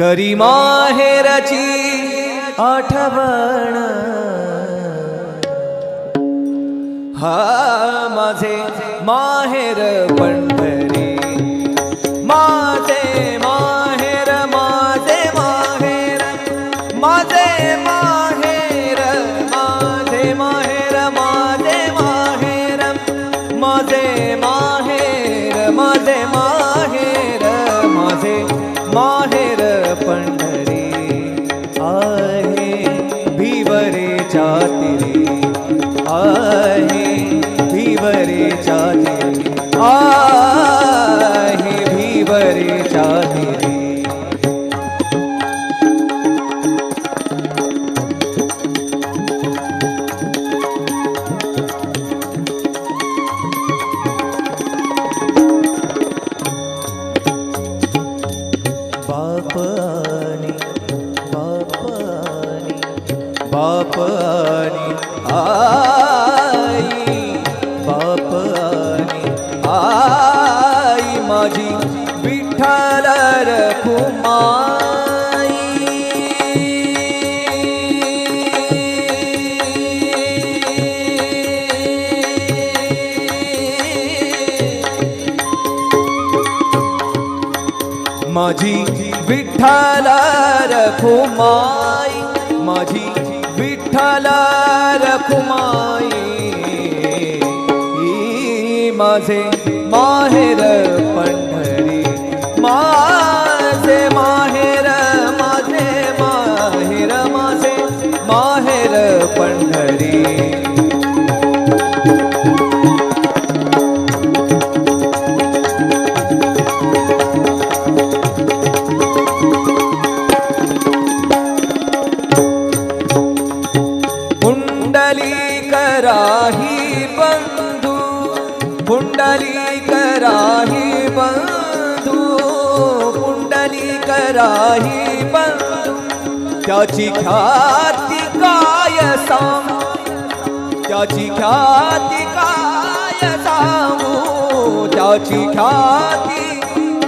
करी माहेरची आठवण. हा माझे माहेर पंढरी. बाप आणि आई बाप आणि आई माझी विठ्ठल रखुमाई. माझी विठ्ठल रखुमाई माझी विठ्ठल रखुमाई ई माझे माहेर पंढरी माझे माहेर माझे माहेर माझे माहेर पंढरी. कराही बंधू कुंडली कराही बंधू कुंडली कराही बंधू त्याची ख्याती काय सांग? त्याची ख्याती काय सांगू? त्याची ख्याती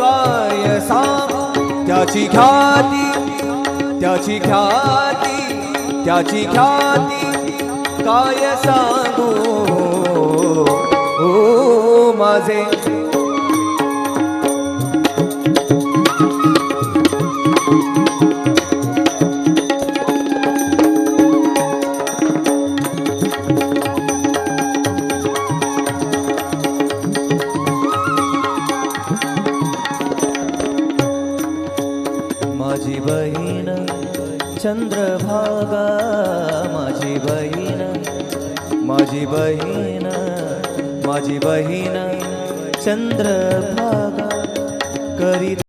काय सांगू? त्याची ख्याती त्याची ख्याती त्याची ख्याती काय सांगू? ओ माझे. माझी बहीण चंद्रभागा माझी बहीण माझी बहीण माझी बहीण चंद्रभागा करीत